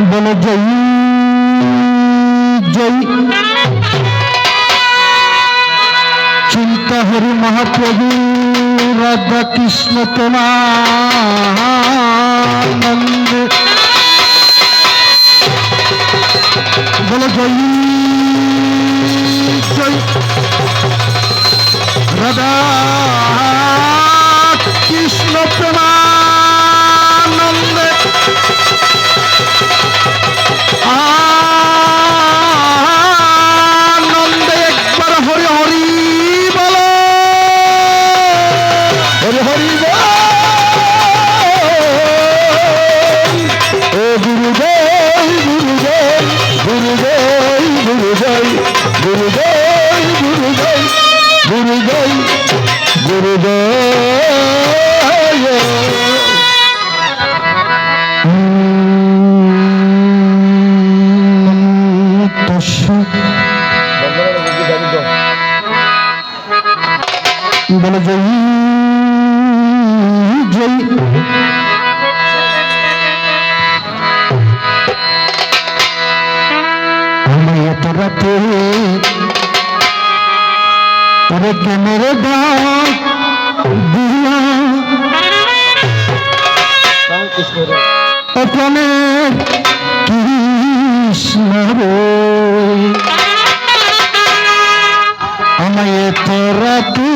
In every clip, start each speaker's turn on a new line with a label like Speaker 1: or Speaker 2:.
Speaker 1: বলে জয়। জয়। চিন্তা হরি মহাপ্রভু রাধা কৃষ্ণ তোমানন্দ বলে জয়। জয়। রাধা বলে জয় জয় এত রাতে ওরে কেনের ওখানে কৃষ্ণ রে আমায় এত রাতে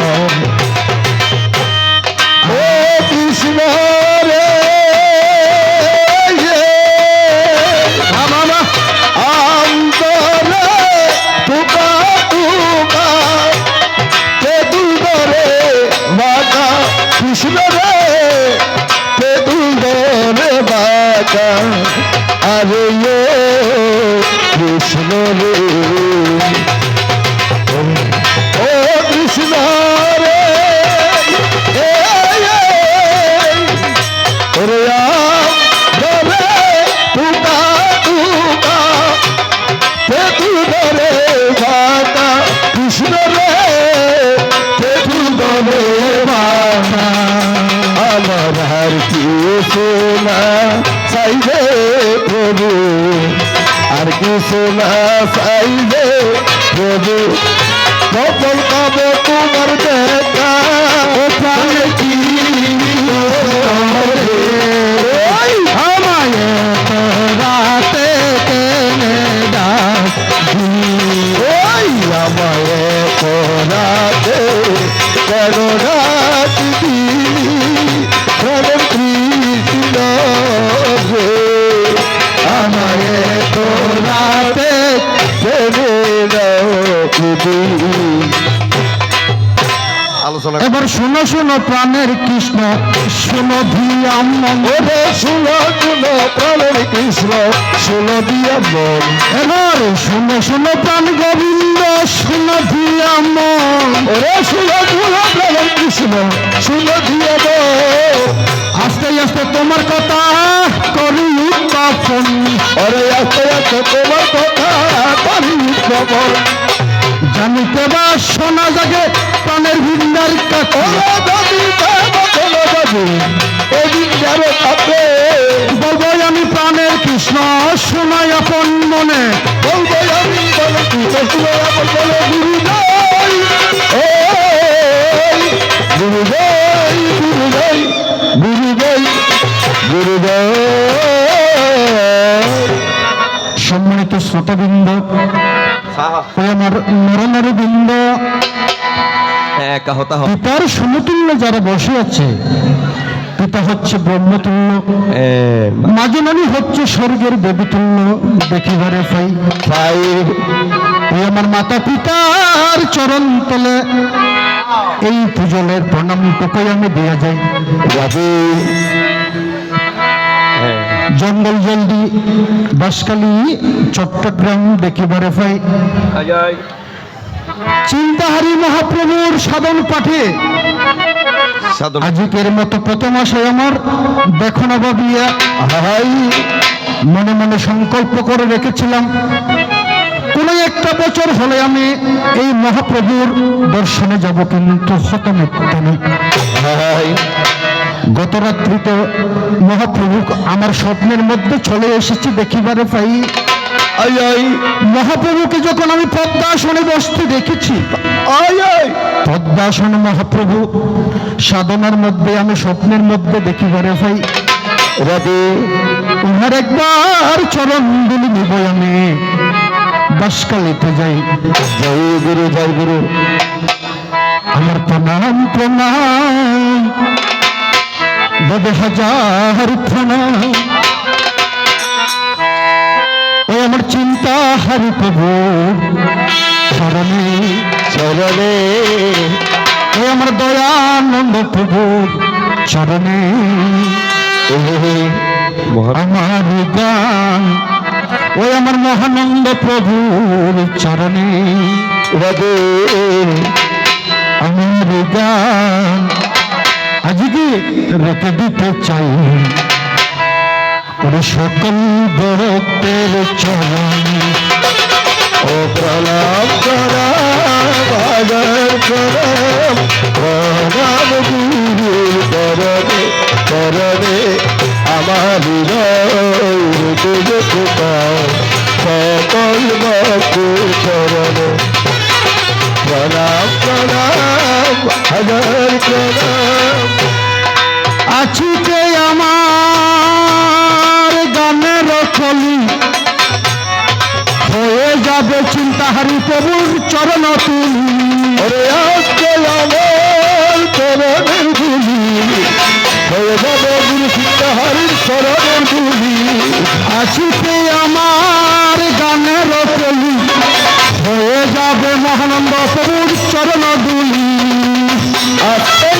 Speaker 1: কৃষ্ণ কিছু না চাইবে প্রভু সফল পাবে তোমার দেখা। কি এবার শুনো শুনো প্রাণের কৃষ্ণ শুনো দিয়া মন। ওরে শুনো শুনো প্রাণের কৃষ্ণ শুনো দিয়া মন। এবার শুনো শুনো প্রাণ গোবিন্দ শুনো দিয়া মন। ওরে শুনো শুনো প্রাণের কৃষ্ণ শুনো দিয়া মন। আস্তে আস্তে তোমার কথা করি উত্থাপন ওরে আস্তে আস্তে তোমার কথা করি উত্থাপন জানিতে বা শোনা জাগে প্রাণের ভিন্দার কাছে। বলব আমি প্রাণের কৃষ্ণ শোনাই আপন মনে। বলব আমি গুরু গুরু গুরু গুরু সম্মানিত শ্রোতাবৃন্দ
Speaker 2: হ্যাঁ
Speaker 1: পিতার সমতুল্য যারা বসে আছে পিতা হচ্ছে ব্রহ্মতুল্য। মাজনানি হচ্ছে স্বর্গের দেবীতুল্য। দেখিবারে পাই এই আমার মাতা পিতার চরণ তলে। এই পুজলের প্রণামটুকুই আমি দিয়ে যাই। জঙ্গল জলদি। বাসকালী চট্টগ্রাম দেখিবারে পাই
Speaker 2: চিন্তাহারী মহাপ্রভুর সাধন পাঠে। আজকের মতো প্রথম আশয় আমার। দেখো না বাবিয়া হাই। মনে মনে সংকল্প করে রেখেছিলাম। কোন একটা বছর হলে আমি এই মহাপ্রভুর দর্শনে যাব কিন্তু হত মিথ্যানি
Speaker 1: হাই।
Speaker 2: গত রাত্রিতে মহাপ্রভু আমার স্বপ্নের মধ্যে চলে এসেছি দেখিবারে পাই। মহাপ্রভুকে যখন আমি পদ্মাসনে বসতে দেখেছি পদ্মাসন মহাপ্রভু সাধনার মধ্যে আমি স্বপ্নের মধ্যে দেখিবারে পাই।
Speaker 1: রাধে।
Speaker 2: উনার একবার চরণ দুলি নিব আমি। বাসকালিতে যাই।
Speaker 1: জয় গুরু জয় গুরু।
Speaker 2: আমার প্রণাম প্রণাম। ববে হাজার প্রণাম ও আমার চিন্তা হারি প্রভু চরণে
Speaker 1: চরণে
Speaker 2: ও আমার দয়ানন্দ প্রভু চরণে আমার গান ওই আমার মহানন্দ প্রভুর চরণে
Speaker 1: রাধে।
Speaker 2: আমার গান আজকে রেখে দিতে চাই। ওরে সকল বরক্তের চরণ
Speaker 1: ও প্রণাম প্রণাম হাজার প্রণাম প্রণাম গুরু চরণে চরণে আমার সকল বকু চরণে প্রণাম প্রণাম হাজার প্রণাম
Speaker 2: আছি যে আমার গানের কলি হয়ে যাবে চিন্তাহারি প্রভুর চরণ তুলি।
Speaker 1: ওরে আজকে আমার চরণের গুলি হয়ে যাবে গুরু সিদ্ধাহারির চরণের গুলি
Speaker 2: আছিতে আমার গানের কলি হয়ে যাবে মহানন্দ প্রভুর চরণ দুলি
Speaker 1: আজকে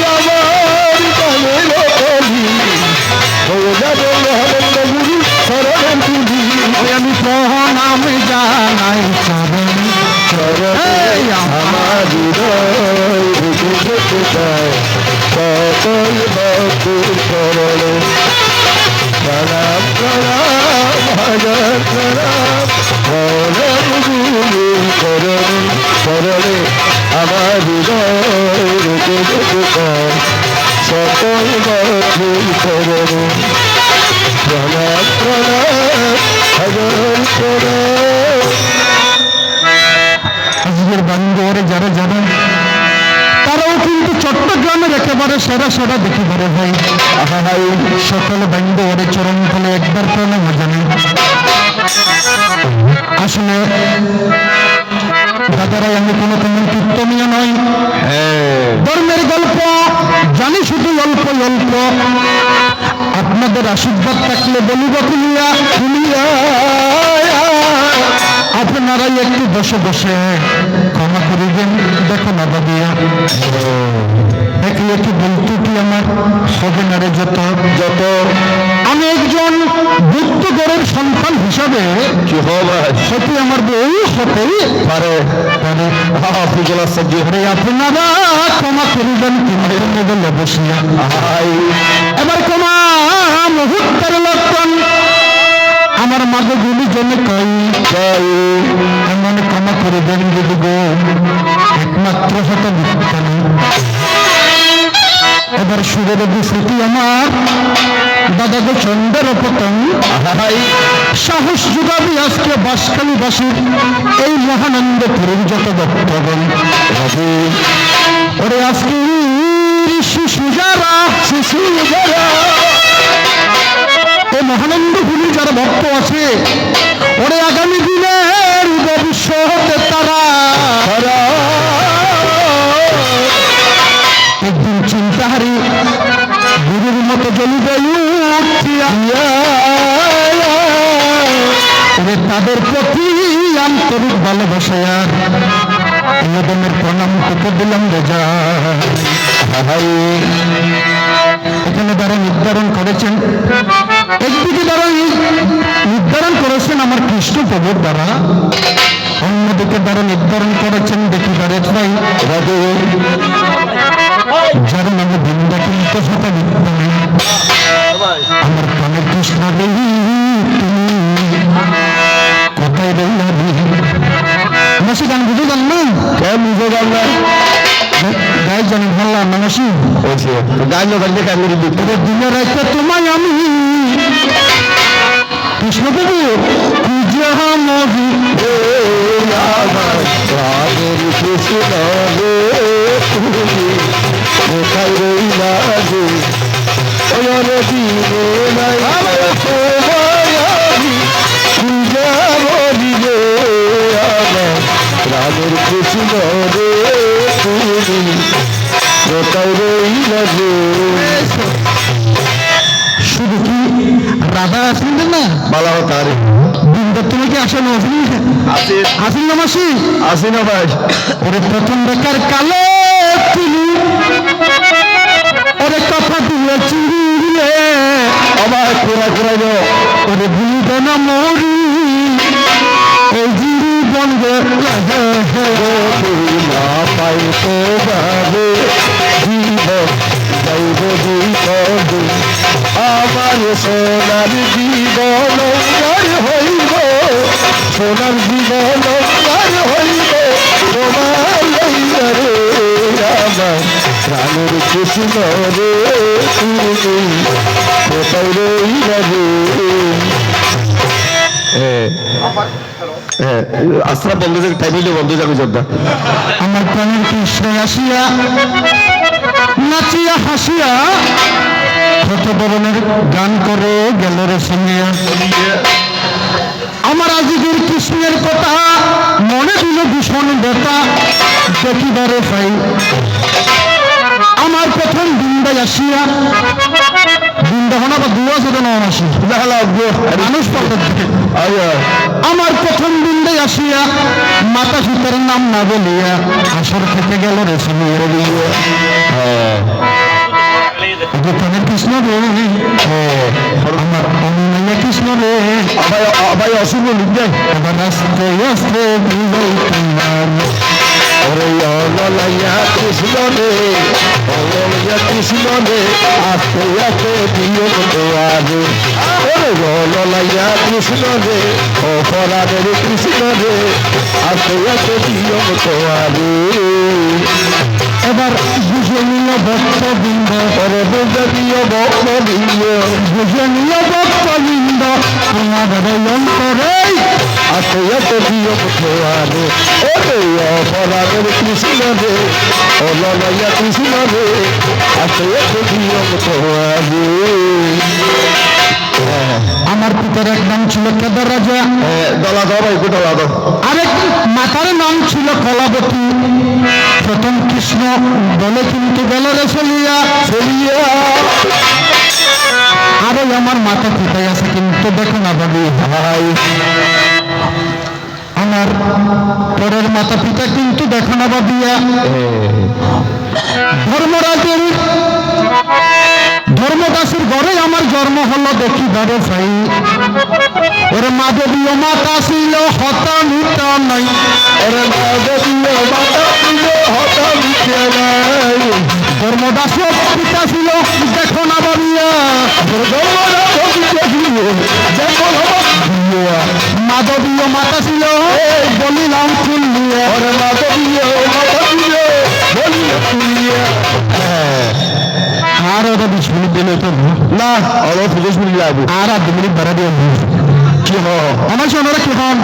Speaker 2: প্রণাম জানাই চরণ আমার
Speaker 1: সকল ভক্তের চরণে প্রণাম প্রণাম হাজার প্রণাম প্রণাম গুরু চরণে চরণে আমার সকল ভক্তের চরণে প্রণাম
Speaker 2: বান্ধবরে যারা যাবে তারাও কিন্তু চট্টগ্রামের একেবারে সেরা সেরা দেখিবারে ভাই আহাই সকল বান্ধবরে চরণ ফলে একবার প্রণাম জানেন আসলে দাদারাই আমি কোনো তেমন কীর্তনীয় নই।
Speaker 1: হ্যাঁ।
Speaker 2: ধর্মের গল্প জানি শুধু অল্প অল্প। আপনাদের আশীর্বাদ থাকলে বলিব কুলিয়া কুলিয়া। আপনারাই একটু বসে বসে ক্ষমা করিবেন দেখো না বাবিয়া দেখলে কি বলতে কি আমার? হবে না রে যত যত। আমি একজন বুদ্ধ গড়ের সন্তান হিসাবে
Speaker 1: কি হবে
Speaker 2: সেটি আমার বই হতেই
Speaker 1: পারে
Speaker 2: পারে।
Speaker 1: আফিজুল আসাদ
Speaker 2: আরে আপনারা ক্ষমা করিবেন কিন্তু বলে বসিয়া এবার ক্ষমা মুহূর্তের লক্ষণ। আমার মাঝে গুলি জন্য কই
Speaker 1: জয়
Speaker 2: এমন ক্ষমা করিবেন যদি গো। একমাত্র হত বিজ্ঞানী এবার সুরের বিস্মৃতি আমার। দাদাকে চন্দ্রের পতন।
Speaker 1: আই
Speaker 2: সাহস যুগাবি আজকে বাসকালীবাসীর এই মহানন্দ মহানন্দপুরের যত ভক্তগণ
Speaker 1: রবি
Speaker 2: ওরে আজকে শিশু যারা শিশু যারা ভক্ত আছে। ওরে আগামী দিনের ভবিষ্যতে তারা
Speaker 1: তারা
Speaker 2: একদিন চিন্তাহারি গুরুর মতো জ্বলিবে ওরে তাদের প্রতি আন্তরিক ভালোবাসায় প্রণাম তোকে দিলাম রেজা
Speaker 1: হাই
Speaker 2: একদিকে দ্বারা অন্যদিকে দ্বারা নির্ধারণ করেছেন ভাই
Speaker 1: রাধে
Speaker 2: যার নামে বৃন্দা কিন্তু সাথে আমার কৃষ্ণ রে তুমি। কোথায় রইলা মাসি গান বুঝে না?
Speaker 1: কেন বুঝে গেল না।
Speaker 2: গায়ে জানি ভাল্লা
Speaker 1: কেন দিবি।
Speaker 2: দিনে রাখতে তোমায় আমি কৃষ্ণদেবী মহি
Speaker 1: রাধের কৃষ্ণ কোথায় রইলা ওরে দিনে নাই তোমায় আমি পূজা বলি রে আমার রাধের কৃষ্ণ রে তুমি কোথায় রইলা রে
Speaker 2: তুমি কি আসেন না মাসি
Speaker 1: ভাই
Speaker 2: ওরে প্রথম বেকার কালো তুমি ওরে কথা দিয়ে চিনলে
Speaker 1: আমার কোরা কোরা
Speaker 2: ওরে ভুলিবে না মরি এই জিরি বনবে
Speaker 1: না পাই তো বাবে জীব যাইব জীবন আমার সোনার জীবন হইব। সোনার জীবন হইব। তোমার রে আমার প্রাণের কৃষ্ণ রে, তুমি কোথায় রইলা রে? আশ্রা বন্ধ যাবে তাই বললে বন্ধ যাবে যোদ্ধা।
Speaker 2: আমার প্রাণের কৃষ্ণ আসিয়া নাচিয়া হাসিয়া কত ধরনের গান করে গেল রে শুনিয়া আমার আজিদের কৃষ্ণের কথা মনে দিল ভীষণ ব্যথা দেখিবারে পাই আমার প্রথম বৃন্দায় আসিয়া বৃন্দাবন আবার দুয়া ছোট নন আসি। মানুষ আমার প্রথম বৃন্দায় আসিয়া মাতা সীতার নাম না বলিয়া আসর থেকে গেল রে গোপালের কৃষ্ণ রে। আমার অন্যায় কৃষ্ণ রে।
Speaker 1: লিখবে
Speaker 2: আবার আস্তে আস্তে তোমার
Speaker 1: ওরে অললাইয়া কৃষ্ণ রে অললাইয়া কৃষ্ণ রে আস্তে আস্তে দিও তোয়ারে ওরে অললাইয়া কৃষ্ণ রে অপরাধের কৃষ্ণ রে আস্তে আস্তে দিও তোয়ারে
Speaker 2: এবার বুঝে নিল ভক্তবৃন্দ।
Speaker 1: ওরে বুঝে দিও ভক্ত দিও
Speaker 2: বুঝে নিল ভক্তবৃন্দ তোমাদের অন্তরে
Speaker 1: আস্তে আস্তে দিও তোয়ারে ওরে অপরাধের কৃষ্ণ রে অললাইয়া কৃষ্ণ রে দিও তোয়ারে
Speaker 2: আমার পিতার এক নাম ছিল কেদার রাজা।
Speaker 1: দলা দাও ভাই দলা দাও।
Speaker 2: আরেক মাতার নাম ছিল কলাবতী। প্রথম কৃষ্ণ বলে কিন্তু গেল রে চলিয়া
Speaker 1: চলিয়া
Speaker 2: আরে আমার মাতা পিতাই আছে কিন্তু দেখো না বাবু,
Speaker 1: ভাই।
Speaker 2: আমার পরের মাতা পিতা কিন্তু দেখো না বাবিয়া ধর্মরাজের, ধর্মদাসের ঘরে আমার জন্ম হলো দেখি বারে ভাই। ওর মাধবীয় মাতা ছিল হতা হতামিত নাই।
Speaker 1: ওরে মাধবীয় মাতা নাই
Speaker 2: ধর্মদাসের পিতা ছিল দেখো না বাবিয়া মাধবীয় মাতা ছিল বলিলাম ফুল্লিয়া
Speaker 1: মাধবীয় মাতা ছিল বলিয়া
Speaker 2: আর ওটা বিশ মিনিট দিলে তো
Speaker 1: না শুনি লাগবে
Speaker 2: আর দু মিনিট বাড়া দিয়ে
Speaker 1: কি হ
Speaker 2: আমার সঙ্গে কি হন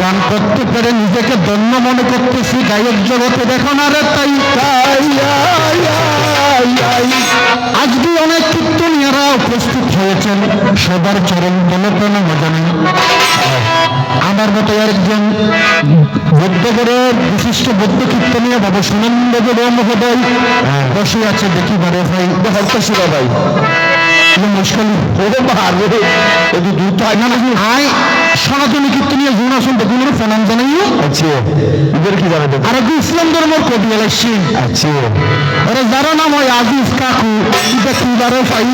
Speaker 2: গান করতে পেরে নিজেকে ধন্য মনে করতেছি গায়ক জগতে দেখো না তাই আজকে অনেক কীর্তনীয়রা উপস্থিত হয়েছেন। সবার চরণ বলে কোনো মজা নেই আমার মতো একজন বৌদ্ধগড়ে বিশিষ্ট বৌদ্ধ কীর্তনীয় বাবা সুনন্দ মহোদয় বসে আছে দেখি বারে ভাই
Speaker 1: ছিল ভাই।
Speaker 2: মুশকিল।
Speaker 1: ওরে মারবে একটু দূর তো আয় না নাকি?
Speaker 2: আয় সনাতনী কীর্তনীয় গুণ শুনতে গুণের প্রণাম জানাইও
Speaker 1: আচ্ছা এদের কি জানাতে
Speaker 2: আর একটু ইসলাম ধর্মের এলাইছি
Speaker 1: আচ্ছা।
Speaker 2: আরে যারা নাম হয় আজিজ কাকু এটা বারে পাই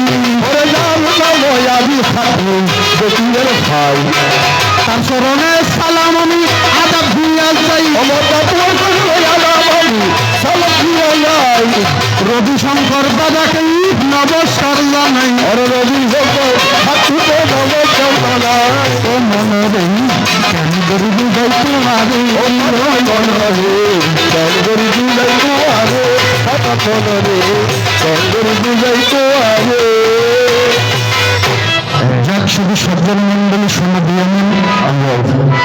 Speaker 1: ওরে যার নাম আবি থাকু বেটিদের ভাই।
Speaker 2: তার স্মরণে সালাম আমি, আদাব দুনিয়া যাই। রবি শঙ্কর দাদাকে নমস্কার জানাই।
Speaker 1: ওরে রবি
Speaker 2: ও মনে রে যাই তোমারে?
Speaker 1: ও আরে আরে
Speaker 2: শুধু সজ্জন মন্ডলী শুনে দিয়ে নিন
Speaker 1: আমরা